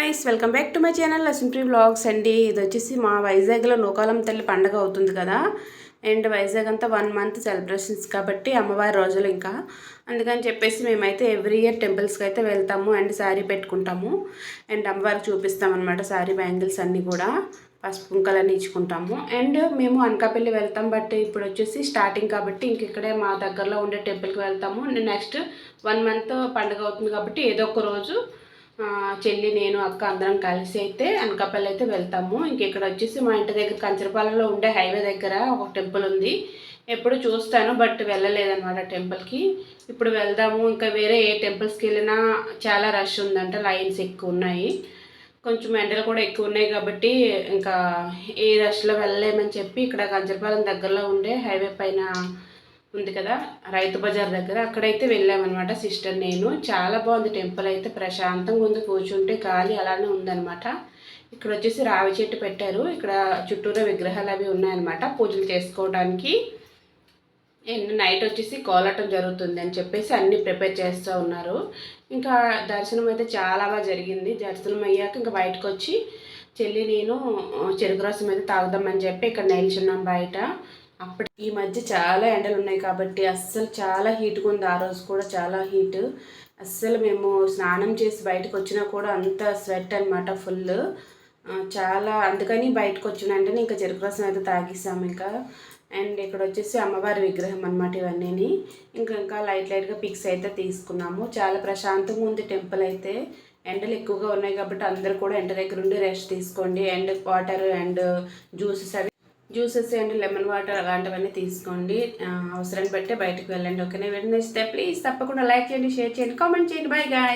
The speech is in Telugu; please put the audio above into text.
Guys welcome back to my channel Lakshmi vlogs అండి ఇది వచ్చేసి మా వైజాగ్లో నూకాలం తల్లి పండగ అవుతుంది కదా. అండ్ వైజాగ్ అంతా వన్ మంత్ సెలబ్రేషన్స్ కాబట్టి అమ్మవారి రోజులు ఇంకా. అందుకని చెప్పేసి మేమైతే ఎవ్రీ ఇయర్ టెంపుల్స్కి అయితే వెళ్తాము అండ్ శారీ పెట్టుకుంటాము. అండ్ అమ్మవారికి చూపిస్తామన్నమాట శారీ బ్యాంగిల్స్ అన్నీ కూడా. పసుపు కుంకలన్నీ ఇచ్చుకుంటాము. అండ్ మేము అనకాపల్లి వెళ్తాం బట్ ఇప్పుడు వచ్చేసి స్టార్టింగ్ కాబట్టి ఇంక ఇక్కడే మా దగ్గరలో ఉండే టెంపుల్కి వెళ్తాము. నెక్స్ట్ వన్ మంత్ పండుగ అవుతుంది కాబట్టి ఏదో ఒక రోజు చెల్లి నేను అక్క అందరం కలిసి అయితే అనకాపల్లి అయితే వెళ్తాము. ఇంక ఇక్కడ వచ్చేసి మా ఇంటి దగ్గర కంచరపాలెంలో ఉండే హైవే దగ్గర ఒక టెంపుల్ ఉంది. ఎప్పుడు చూస్తాను బట్ వెళ్ళలేదన్నమాట టెంపుల్కి. ఇప్పుడు వెళ్దాము. ఇంకా వేరే ఏ టెంపుల్స్కి వెళ్ళినా చాలా రష్ ఉందంట లైన్స్ ఎక్కువ ఉన్నాయి. కొంచెం ఎండలు కూడా ఎక్కువ ఉన్నాయి కాబట్టి ఇంకా ఏ రష్లో వెళ్ళలేమని చెప్పి ఇక్కడ కంచరపాలెం దగ్గరలో ఉండే హైవే పైన ఉంది కదా? రైతు బజార్ దగ్గర. అక్కడైతే వెళ్ళామన్నమాట సిస్టర్ నేను. చాలా బాగుంది టెంపుల్ అయితే. ప్రశాంతంగా ఉంది. కూర్చుంటే గాలి అలానే ఉందన్నమాట. ఇక్కడ వచ్చేసి రావి చెట్టు పెట్టారు. ఇక్కడ చుట్టూరా విగ్రహాలు అవి ఉన్నాయన్నమాట పూజలు చేసుకోవడానికి. అండ్ నైట్ వచ్చేసి కోలాటం జరుగుతుంది అని చెప్పేసి అన్ని ప్రిపేర్ చేస్తూ ఉన్నారు. ఇంకా దర్శనం అయితే చాలా బాగా జరిగింది. దర్శనం అయ్యాక ఇంకా బయటకు వచ్చి చెల్లి నేను చెరుకు రసం అయితే తాగుదామని చెప్పి ఇక్కడ నిల్చున్నాం బయట. అప్పటి ఈ మధ్య చాలా ఎండలు ఉన్నాయి కాబట్టి అస్సలు చాలా హీట్గా ఉంది. ఆ రోజు కూడా చాలా హీట్ అస్సలు మేము స్నానం చేసి బయటకు వచ్చినా కూడా అంత స్వెట్ అనమాట ఫుల్. చాలా అందుకని బయటకు వచ్చిన వెంటనే ఇంకా చెరుకు రసం అయితే తాగేసాము ఇంకా. అండ్ ఇక్కడ వచ్చేసి అమ్మవారి విగ్రహం అనమాట ఇవన్నీ ఇంకా ఇంకా లైట్ లైట్గా పిక్స్ అయితే తీసుకున్నాము. చాలా ప్రశాంతంగా ఉంది టెంపుల్ అయితే. ఎండలు ఎక్కువగా ఉన్నాయి కాబట్టి అందరూ కూడా ఎండ దగ్గర ఉండి రెస్ట్ తీసుకోండి. అండ్ వాటర్ అండ్ జ్యూసెస్ అవి జ్యూసెస్ అండ్ లెమన్ వాటర్ అలాంటివన్నీ తీసుకోండి. అవసరం అవసరాన్ని బట్టి బయటకు వెళ్ళండి. ఓకేనా? వెంటనే ప్లీజ్ తప్పకుండా లైక్ చేయండి షేర్ చేయండి కామెంట్ చేయండి. Bye guy